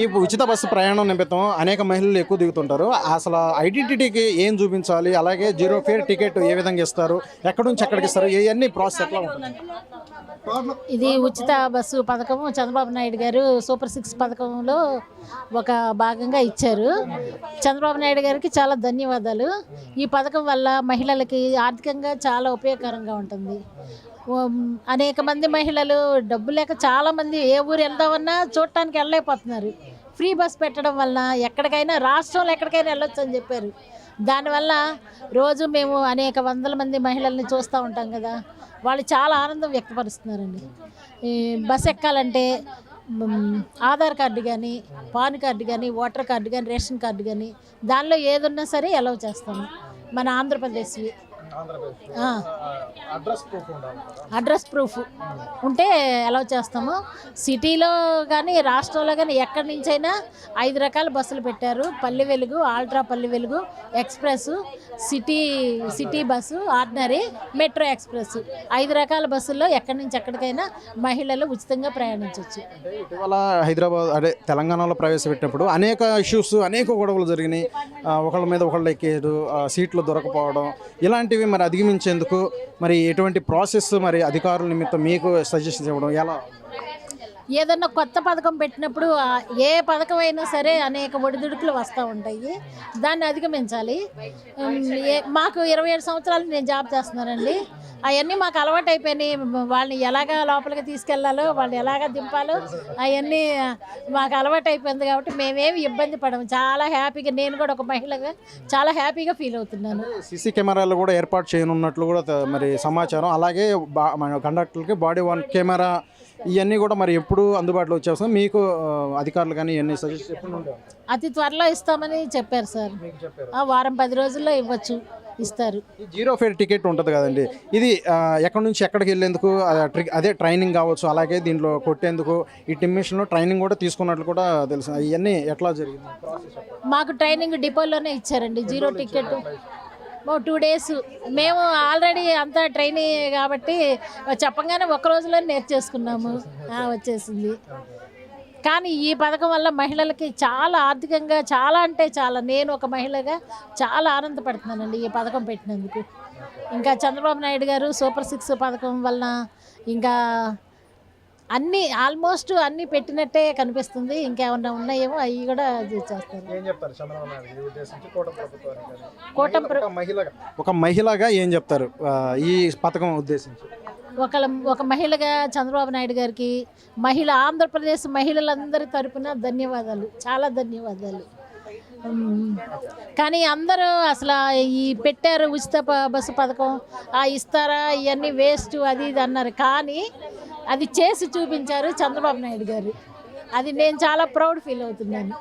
ఈ ఉచిత బస్సు ప్రయాణం నిమిత్తం అనేక మహిళలు ఎక్కువ దిగుతుంటారు. అసలు ఐడెంటిటీకి ఏం చూపించాలి? అలాగే జీరో ఫేర్ టికెట్ ఏ విధంగా ఇస్తారు? ఎక్కడి నుంచి ఎక్కడికి ఇస్తారు? ఇవన్నీ ప్రాసెస్ ఎట్లా ఉంటుంది? ఇది ఉచిత బస్సు పథకం. చంద్రబాబు నాయుడు గారు సూపర్ సిక్స్ పథకంలో ఒక భాగంగా ఇచ్చారు. చంద్రబాబు నాయుడు గారికి చాలా ధన్యవాదాలు. ఈ పథకం వల్ల మహిళలకి ఆర్థికంగా చాలా ఉపయోగకరంగా ఉంటుంది. అనేక మంది మహిళలు డబ్బు లేక చాలా మంది ఏ ఊరు వెళ్దామన్నా చూడటానికి వెళ్ళలేకపోతున్నారు. ఫ్రీ బస్ పెట్టడం వల్ల ఎక్కడికైనా రాష్ట్రంలో ఎక్కడికైనా వెళ్ళొచ్చు అని చెప్పారు. దానివల్ల రోజు మేము అనేక వందల మంది మహిళల్ని చూస్తూ ఉంటాం కదా వాళ్ళు చాలా ఆనందం వ్యక్తపరుస్తున్నారండి. ఈ బస్ ఎక్కాలంటే ఆధార్ కార్డు కానీ పాన్ కార్డు కానీ ఓటర్ కార్డు కానీ రేషన్ కార్డు కానీ దానిలో ఏదున్నా సరే అలౌ చేస్తాము. మన ఆంధ్రప్రదేశ్వి. అడ్రస్ ప్రూఫ్ ఉండాలి అడ్రస్ ప్రూఫ్ ఉంటే అలౌ చేస్తాము సిటీలో కానీ రాష్ట్రంలో కానీ ఎక్కడి నుంచైనా ఐదు రకాల బస్సులు పెట్టారు. పల్లె Velugu ultra Palle Velugu express city city bus ordinary metro express. ఐదు రకాల బస్సుల్లో ఎక్కడి నుంచి ఎక్కడికైనా మహిళలు ఉచితంగా ప్రయాణించవచ్చు అంటే ఇటీవల హైదరాబాద్ అదే తెలంగాణలో ప్రవేశపెట్టినప్పుడు అనేక ఇష్యూస్ అనేక గొడవలు జరిగినాయి. ఒకళ్ళ మీద ఒకళ్ళు ఎక్కేయడం సీట్లు దొరకపోవడం ఇలాంటివి మరి అధిగమించేందుకు మరి ఎటువంటి ప్రాసెస్ మరి అధికారుల నిమిత్తం మీకు సజెషన్స్ ఇవ్వడం ఎలా? ఏదన్నా కొత్త పథకం పెట్టినప్పుడు ఏ పథకం అయినా సరే అనేక ఒడిదుడుకులు వస్తూ ఉంటాయి. దాన్ని అధిగమించాలి. ఏ- మాకు ఇరవై ఏడు సంవత్సరాలు నేను జాబ్ చేస్తున్నానండి. అవన్నీ మాకు అలవాటు అయిపోయినాయి. వాళ్ళని ఎలాగా లోపలికి తీసుకెళ్ళాలో వాళ్ళని ఎలాగ దింపాలో అవన్నీ మాకు అలవాటు అయిపోయింది కాబట్టి మేమేమి ఇబ్బంది పడము. చాలా హ్యాపీగా నేను కూడా ఒక మహిళగా చాలా హ్యాపీగా ఫీల్ అవుతున్నాను. సీసీ కెమెరాలు కూడా ఏర్పాటు చేయనున్నట్లు కూడా మరి సమాచారం. అలాగే బా మన బాడీ వన్ కెమెరా ఇవన్నీ కూడా మరి ఎప్పుడు అందుబాటులో వచ్చేస్తాం మీకు అధికారులు కానీ ఇవన్నీ సజెస్ట్ ఎప్పుడు? అతి త్వరలో ఇస్తామని చెప్పారు సార్. వారం పది రోజుల్లో ఇవ్వచ్చు ఇస్తారు. జీరో ఫేర్ టికెట్ ఉంటుంది కదండి. ఇది ఎక్కడి నుంచి ఎక్కడికి వెళ్ళేందుకు అదే ట్రైనింగ్ కావచ్చు అలాగే దీంట్లో కొట్టేందుకు ఈ టిమ్మిషన్లో ట్రైనింగ్ కూడా తీసుకున్నట్లు కూడా తెలుసు. ఇవన్నీ ఎట్లా జరిగింది? మాకు ట్రైనింగ్ డిపోలోనే ఇచ్చారండి. జీరో టికెట్ ఓ టూ డేస్. మేము ఆల్రెడీ అంతా ట్రైనింగ్ కాబట్టి చెప్పగానే ఒక రోజులో నేర్చేసుకున్నాము. వచ్చేసింది. కానీ ఈ పథకం వల్ల మహిళలకి చాలా ఆర్థికంగా చాలా అంటే చాలా. నేను ఒక మహిళగా చాలా ఆనందపడుతున్నానండి ఈ పథకం పెట్టినందుకు. ఇంకా చంద్రబాబు నాయుడు గారు సూపర్ సిక్స్ పథకం వలన ఇంకా అన్నీ ఆల్మోస్ట్ అన్నీ పెట్టినట్టే కనిపిస్తుంది. ఇంకేమన్నా ఉన్నాయేమో అవి కూడా చేస్తారు ఏం చెప్తారు చంద్రబాబు నాయుడు ఉద్దేశించి కూటమి ప్రభుత్వానికి కూటమి ప్ర- మహిళగా. ఒక మహిళగా ఏం చెప్తారు? ఆ, ఈ పథకం ఉద్దేశించి. ఒక ఒక మహిళగా చంద్రబాబు నాయుడు గారికి మహిళ ఆంధ్రప్రదేశ్ మహిళలందరి తరపున ధన్యవాదాలు. చాలా ధన్యవాదాలు. కానీ అందరూ అసలు ఈ పెట్టారు ఉచిత బస్సు పథకం ఆ ఇస్తారా ఇవన్నీ వేస్ట్ అది ఇది అన్నారు. కానీ అది చేసి చూపించారు చంద్రబాబు నాయుడు గారు. అది నేను చాలా ప్రౌడ్ ఫీల్ అవుతున్నాను.